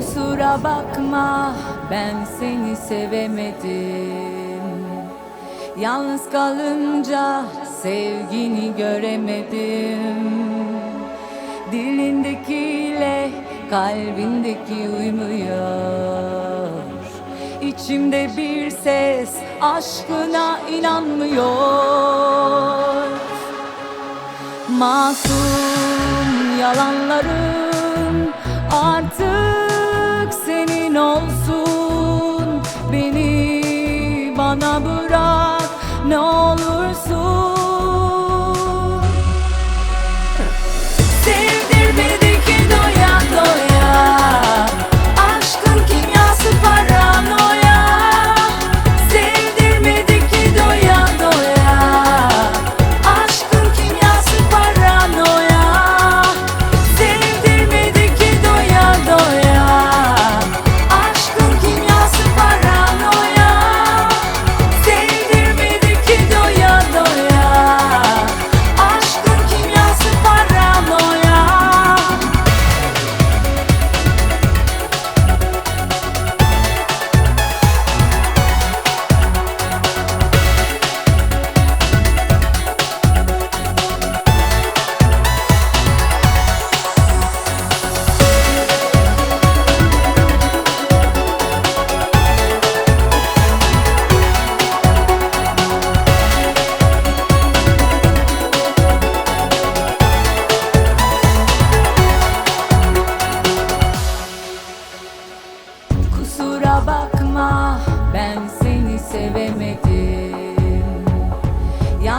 Kusura bakma ben seni sevemedim. Yalnız kalınca sevgini göremedim. Dilindekiyle kalbindeki uymuyor. İçimde bir ses aşkına inanmıyor. Masum yalanların 诉。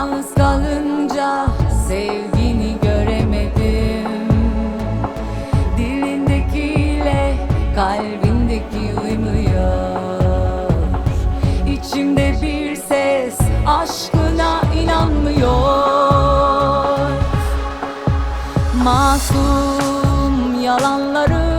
Yalnız kalınca sevgini göremedim. Dilindekiyle kalbindeki uymuyor. İçimde bir ses aşkına inanmıyor. Masum yalanlar